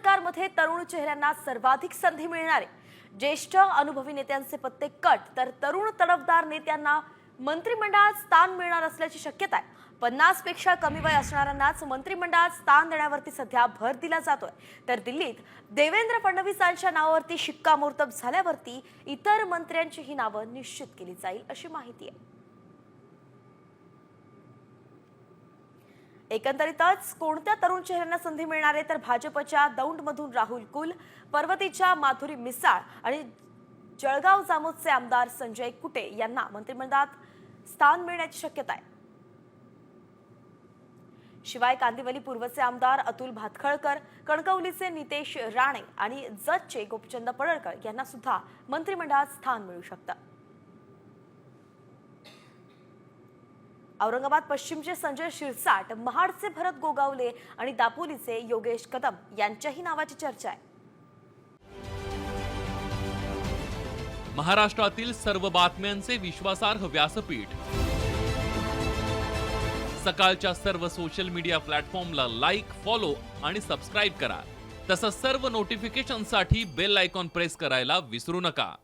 सरकारमध्ये तरुण चेहऱ्यांना सर्वाधिक संधी मिळणार आहे. ज्येष्ठ अनुभवी नेत्यांचे पत्ते कट तर तरुण तडफदार नेत्यांना मंत्रिमंडळात स्थान मिळणार असल्याची शक्यता आहे. पन्नासपेक्षा कमी वय असणाऱ्यांनाच मंत्रिमंडळात स्थान देण्यावरती सध्या भर दिला जातोय. तर दिल्लीत देवेंद्र फडणवीसांच्या नावावरती शिक्कामोर्तब झाल्यावरती इतर मंत्र्यांची ही नावं निश्चित केली जाईल अशी माहिती आहे. एकंदरीतच कोणत्या तरुण चेहऱ्यांना संधी मिळणार आहे? तर भाजपच्या दौंडमधून राहुल कुल पर्वतीच्या माधुरी मिसाळ आणि जळगाव जामोदचे आमदार संजय कुटे यांना मंत्रिमंडळात स्थान मिळण्याची शक्यता आहे. शिवाय कांदिवली पूर्वचे आमदार अतुल भातखळकर कणकवलीचे नितेश राणे आणि जतचे गोपचंद पडळकर यांना सुद्धा मंत्रिमंडळात स्थान मिळू शकतं. औरंगाबाद पश्चिमचे संजय शिरसाट महाडचे भरत गोगावले आणि दापोलीचे योगेश कदम यांच्याही नावाची चर्चा आहे. महाराष्ट्रातील सर्व बातम्यांचे विश्वासार्ह व्यासपीठ. सकाळच्या सर्व सोशल मीडिया प्लॅटफॉर्मला लाईक फॉलो आणि सबस्क्राईब करा. तसंच सर्व नोटिफिकेशनसाठी बेल आयकॉन प्रेस करायला विसरू नका.